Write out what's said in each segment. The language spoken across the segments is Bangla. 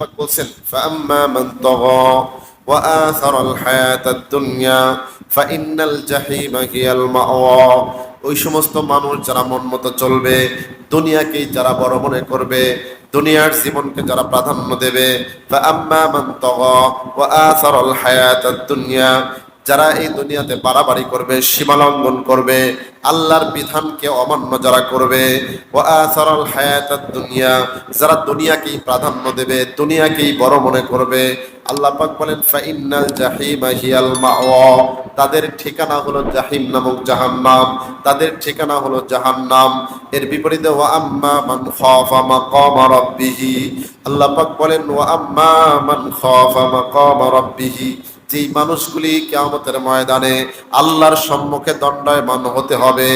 পাক বলছেন فأما من طغى وآثر الحياة الدنيا فإن الجحيم هي المأوى ওই সমস্ত মানুষ যারা মন মতো চলবে দুনিয়াকেই যারা বড় মনে করবে দুনিয়ার জীবনকে যারা প্রাধান্য দেবে فأما من طغى وآثر الحياة الدنيا যারা এই দুনিয়াতে বাড়াবাড়ি করবে, সীমালঙ্ঘন করবে, আল্লাহর বিধানকে অমান্য যারা করবে ও আসারাল হায়াতাত দুনিয়া, যারা দুনিয়াকেই প্রাধান্য দেবে, দুনিয়াকেই বড় মনে করবে, আল্লাহ পাক বলেন, ফাইন্নাল জাহিমা হিয়াল মাওয়া তাদের ঠিকানা হলো জাহিম নামক জাহান্নাম, তাদের ঠিকানা হলো জাহান্নাম। এর বিপরীতে, ওয়া আম্মা মান খাফা মাকামা রাব্বিহি আল্লাহ পাক বলেন, ওয়া আম্মা মান খাফা মাকামা রাব্বিহি যেই মানুষগুলি কেয়ামতের ময়দানে আল্লাহর সম্মুখে দণ্ডায়মান হতে হবে,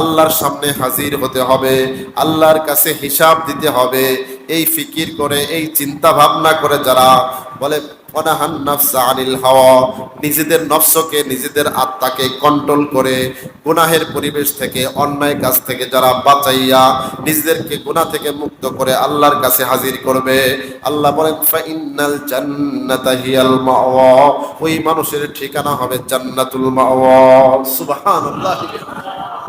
আল্লাহর সামনে হাজির হতে হবে, আল্লাহর কাছে হিসাব দিতে হবে, এই ফিকির করে, এই চিন্তা ভাবনা করে যারা বলে অনাহান নফসা আনিল হাওয়া। নিজেদের নফসকে, নিজেদের আত্মাকে কন্ট্রোল করে গুনাহের পরিবেশ থেকে, অন্যায় কাজ থেকে যারা বাঁচাইয়া নিজেদেরকে গুনাহ থেকে মুক্ত করে আল্লাহর কাছে হাজির করবে। আল্লাহ বলেন ফাইনাল জান্নাতা হিয়াল মাওয়া। ওই মানুষের ঠিকানা হবে জান্নাতুল মাওয়া। সুবহানাল্লাহ।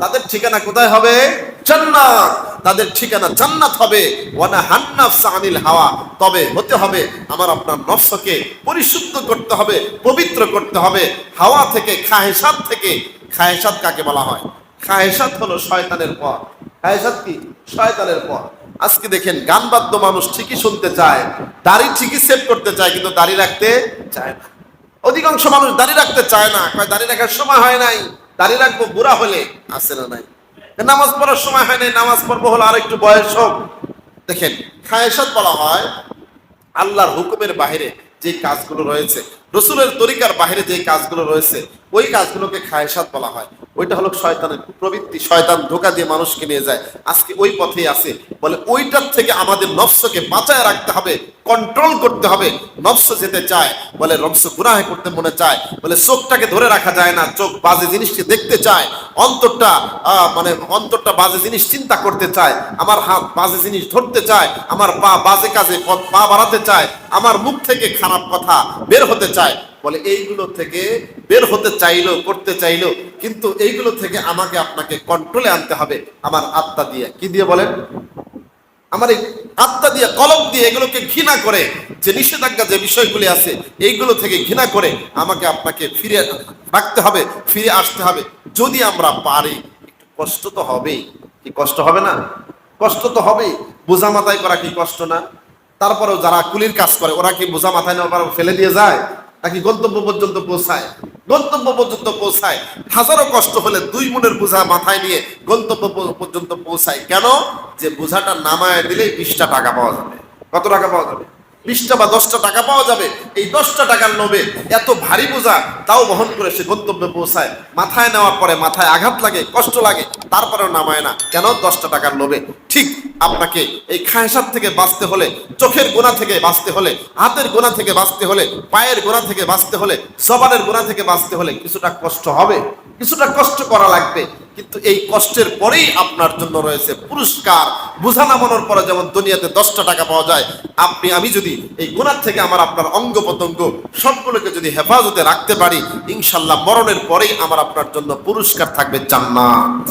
তাদের ঠিকানা কোথায় হবে? জান্নাত। তাদের ঠিকানা জান্নাত হবে। ওয়ানা হান্নাফসা আনিল হাওয়া। তবে হতে হবে আমার আপনার নফসকে পরিশুদ্ধ করতে হবে, পবিত্র করতে হবে। হাওয়া থেকে খাহেসাত থেকে। খাহেসাত কাকে বলা হয়? খাহেসাত হলো শয়তানের পথ। খাহেসাত কি? শয়তানের পথ। আজকে দেখেন গান বাদ্য মানুষ ঠিকই শুনতে চায়, দাড়ি ঠিকই সেভ করতে চায়, কিন্তু দাড়ি রাখতে চায় না। অধিকাংশ মানুষ দাড়ি রাখতে চায় না। দাড়ি রাখার সময় হয় নাই। দাড়ি রাখব বুড়া হলে। আসে না নাই? নামাজ পড়ার সময় হয় নাই, নামাজ পড়ব হলো আর একটু বয়স হোক। দেখেন খায়েসাত বলা হয়, আল্লাহর হুকুমের বাহিরে যে কাজগুলো রয়েছে রসুলের তরিকার বাহিরে যে কাজগুলো রয়েছে, ওই কাজগুলোকে খায়েসাত বলা হয়। ওইটা হলো শয়তানের প্রবৃত্তি শয়তান ধোকা দিয়ে মানুষকে নিয়ে যায়। আজকে ওই পথেই আছে। বলে ওইটার থেকে আমাদের নফসকে বাঁচায় রাখতে হবে কন্ট্রোল করতে হবে। নফস যেতে চায়, বলে নফস গুনাহে করতে মনে চায়, বলে চোখটাকে ধরে রাখা যায় না, চোখ বাজে জিনিসকে দেখতে চায়, অন্তরটা মানে অন্তরটা বাজে জিনিস চিন্তা করতে চায়, আমার হাত বাজে জিনিস ধরতে চায়, আমার পা বাজে কাজে পা বাড়াতে চায়, আমার মুখ থেকে খারাপ কথা বের হতে চায়। বলে এইগুলো থেকে বের হতে চাইলো, করতে চাইলো, কিন্তু এইগুলো থেকে আমাকে আপনাকে কন্ট্রোলে আনতে হবে। আমার আত্মা দিয়ে। কি দিয়ে বলেন? আমার এই আত্মা দিয়ে, কলম দিয়ে এগুলোকে ঘৃণা করে, যে নিষেধাজ্ঞা, যে বিষয়গুলি আছে, এইগুলো থেকে ঘৃণা করে আমাকে আপনাকে ফিরে রাখতে হবে, ফিরে আসতে হবে। যদি আমরা পারি, একটু কষ্ট তো হবেই। কি কষ্ট হবে না? কষ্ট তো হবেই। বোঝা মাথায় করা কি কষ্ট না? তারপরেও যারা কুলির কাজ করে, ওরা কি বোঝা মাথায় নেওয়ার ফেলে দিয়ে যায়? নাকি গন্তব্য পর্যন্ত পৌঁছায়। গন্তব্য পর্যন্ত পৌঁছায়। হাজারো কষ্ট হলে দুই মনের বোঝা মাথায় নিয়ে গন্তব্য পর্যন্ত পৌঁছায়। কেন? যে বোঝাটা নামায় দিলেই বিশটা টাকা পাওয়া যাবে। কত টাকা পাওয়া যাবে? বিশটা বা দশটা টাকা পাওয়া যাবে। এই দশটা টাকার লোভে এত ভারী বোঝা তাও বহন করে সে গন্তব্যে পৌঁছায়। মাথায় নেওয়ার পরে মাথায় আঘাত লাগে, কষ্ট লাগে, তারপরেও নামায় না। কেন? দশটা টাকার লোভে। ঠিক আপনাকে এই খায়সাত থেকে বাঁচতে হলে, চোখের গোনা থেকে বাঁচতে হলে, হাতের গোনা থেকে বাঁচতে হলে, পায়ের গোনা থেকে বাঁচতে হলে, জবানের গোনা থেকে বাঁচতে হলে কিছুটা কষ্ট হবে। কিছুটা কষ্ট করা লাগবে। কিন্তু এই কষ্টের পরেই আপনার জন্য রয়েছে পুরস্কার। বোঝা নামানোর পরে যেমন দুনিয়াতে দশটা টাকা পাওয়া যায়, আপনি, আমি যদি এই গুণার থেকে আমার আপনার অঙ্গ প্রত্যঙ্গ সবগুলোকে যদি হেফাজতে রাখতে পারি, ইনশাল্লাহ মরণের পরেই আমার আপনার জন্য পুরস্কার থাকবে জান্নাত।